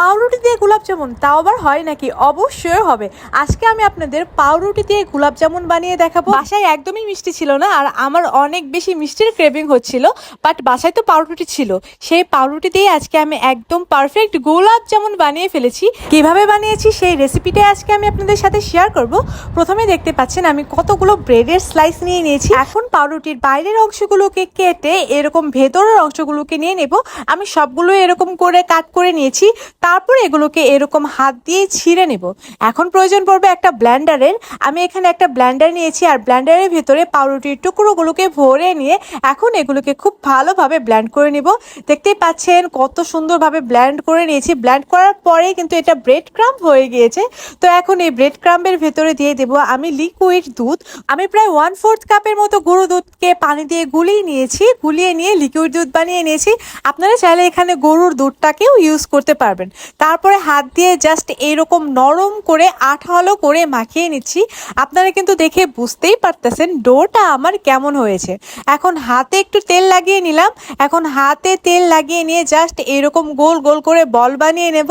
পাউরুটি দিয়ে গোলাপ জামুন তাও আবার হয় নাকি? অবশ্যই হবে। আজকে আমি আপনাদের পাউরুটি দিয়ে গোলাপ জামুন বানিয়ে দেখাবো। বাসায় একদমই মিষ্টি ছিল না আর আমার অনেক বেশি মিষ্টির ক্রেভিং হচ্ছিল বাট বাসায় তো পাউরুটি ছিল। সেই পাউরুটি দিয়ে আজকে আমি একদম পারফেক্ট গোলাপ জামুন বানিয়ে ফেলেছি। কীভাবে বানিয়েছি সেই রেসিপিটাই আজকে আমি আপনাদের সাথে শেয়ার করব। প্রথমে দেখতে পাচ্ছেন আমি কতগুলো ব্রেডের স্লাইস নিয়ে নিয়েছি। এখন পাউরুটির বাইরের অংশগুলোকে কেটে এরকম ভেতরের অংশগুলোকে নিয়ে নেব। আমি সবগুলো এরকম করে কাট করে নিয়েছি। তারপর এগুলোকে এরকম হাত দিয়ে ছিঁড়ে নেব। এখন প্রয়োজন পড়বে একটা ব্ল্যান্ডারের। আমি এখানে একটা ব্ল্যান্ডার নিয়েছি আর ব্ল্যান্ডারের ভেতরে পাউরুটির টুকরোগুলোকে ভরে নিয়ে এখন এগুলোকে খুব ভালোভাবে ব্ল্যান্ড করে নিব। দেখতেই পাচ্ছেন কত সুন্দরভাবে ব্ল্যান্ড করে নিয়েছি। ব্ল্যান্ড করার পরে কিন্তু এটা ব্রেড ক্রাম্প হয়ে গিয়েছে। তো এখন এই ব্রেড ক্রাম্পের ভেতরে দিয়ে দেবো আমি লিকুইড দুধ। আমি প্রায় ওয়ান ফোর্থ কাপের মতো গুঁড়ো দুধকে পানি দিয়ে গুলিয়ে নিয়েছি। গুলিয়ে নিয়ে লিকুইড দুধ বানিয়ে নিয়েছি। আপনারা চাইলে এখানে গরুর দুধটাকেও ইউজ করতে পারবেন। তারপরে হাত দিয়ে জাস্ট এইরকম নরম করে আঠালো করে মাখিয়ে নিচ্ছি। আপনারা কিন্তু দেখে বুঝতেই পারতেছেন ডোটা আমার কেমন হয়েছে। এখন হাতে একটু তেল লাগিয়ে নিলাম। এখন হাতে তেল লাগিয়ে নিয়ে জাস্ট এরকম গোল গোল করে বল বানিয়ে নেব।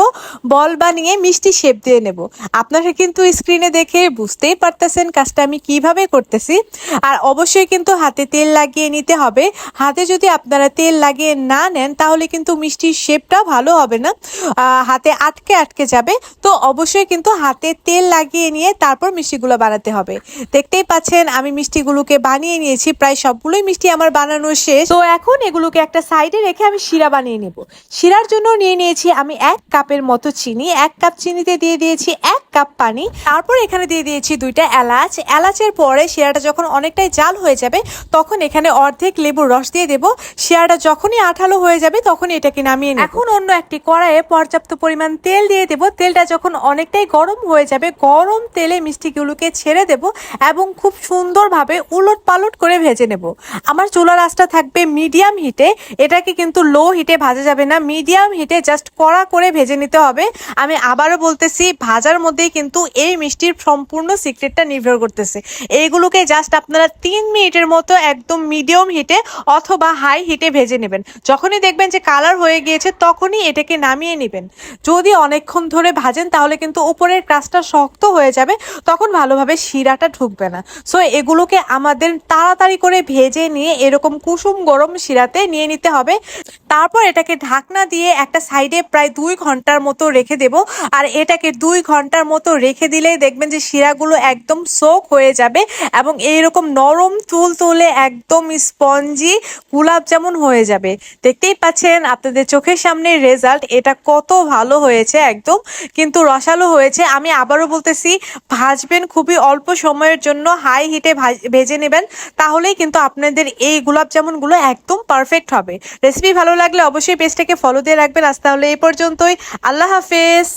বল বানিয়ে মিষ্টি শেপ দিয়ে নেব। আপনারা কিন্তু স্ক্রিনে দেখে বুঝতেই পারতেছেন কাজটা আমি কীভাবে করতেছি। আর অবশ্যই কিন্তু হাতে তেল লাগিয়ে নিতে হবে। হাতে যদি আপনারা তেল লাগিয়ে না নেন তাহলে কিন্তু মিষ্টির শেপটা ভালো হবে না। হাতে আটকে আটকে যাবে, তো অবশ্যই কিন্তু হাতে তেল লাগিয়ে নিয়ে তারপর মিষ্টিগুলো বানাতে হবে। দেখতেই পাচ্ছেন, আমি মিষ্টিগুলোকে বানিয়ে নিয়েছি, প্রায় সবগুলোই মিষ্টি আমার বানানো শেষ। তো এখন এগুলোকে একটা সাইডে রেখে আমি শিরা বানিয়ে নেব। শিরার জন্য নিয়ে নিয়েছি আমি এক কাপের মতো চিনি, এক কাপ চিনিতে দিয়ে দিয়েছি এক কাপ পানি। তারপর এখানে দিয়ে দিয়েছি দুইটা এলাচ। এলাচের পরে শিরাটা যখন অনেকটাই জাল হয়ে যাবে, তখন এখানে অর্ধেক লেবুর রস দিয়ে দেব। শিরাটা যখনই আঠালো হয়ে যাবে, তখনই এটাকে নামিয়ে এখন অন্য একটি কড়াইয়ে পর্যাপ্ত পরিমাণ তেল দিয়ে দেব। তেলটা যখন অনেকটাই গরম হয়ে যাবে, গরম তেলে মিষ্টিগুলোকে ছেড়ে দেব এবং খুব সুন্দরভাবে উলট পালট করে ভেজে নেব। আমার চুলার আঁচটা থাকবে মিডিয়াম হিটে। এটাকে কিন্তু লো হিটে ভাজা যাবে না। মিডিয়াম হিটে জাস্ট কড়া করে ভেজে নিতে হবে। আমি আবারও বলতেছি, ভাজার মধ্যেই কিন্তু এই মিষ্টির সম্পূর্ণ সিক্রেটটা নির্ভর করতেছে। এইগুলোকে জাস্ট আপনারা তিন মিনিটের মতো একদম মিডিয়াম হিটে অথবা হাই হিটে ভেজে নেবেন। যখনই দেখবেন যে কালার হয়ে গিয়েছে, তখনই এটাকে নামিয়ে নেবেন। যদি অনেকক্ষণ ধরে ভাজেন, তাহলে কিন্তু ওপরের কাজটা শক্ত হয়ে যাবে, তখন ভালোভাবে শিরাটা ঢুকবে না। সো এগুলোকে আমাদের তাড়াতাড়ি করে ভেজে নিয়ে এরকম কুসুম গরম শিরাতে নিয়ে নিতে হবে। তারপর এটাকে ঢাকনা দিয়ে একটা সাইডে প্রায় দুই ঘণ্টার মতো রেখে দেব। আর এটাকে দুই ঘণ্টার মতো রেখে দিলেই দেখবেন যে শিরাগুলো একদম সোক হয়ে যাবে এবং এইরকম নরম তুল তুলে একদম স্পঞ্জি গোলাপ যেমন হয়ে যাবে। দেখতেই পাচ্ছেন আপনাদের চোখের সামনে রেজাল্ট, এটা কত ভালো হয়েছে একদম। কিন্তু রসালো হয়েছে, আমি আবারও বলতেছি, ভাজবেন খুবই অল্প সময়ের জন্য, হাই হিটে ভেজে নেবেন, তাহলেই কিন্তু আপনাদের এই গোলাপ জামুনগুলো একদম পারফেক্ট হবে। রেসিপি ভালো লাগলে অবশ্যই পেজটাকে ফলো দিয়ে রাখবেন। আজ তাহলে এই পর্যন্তই। আল্লাহ হাফেজ।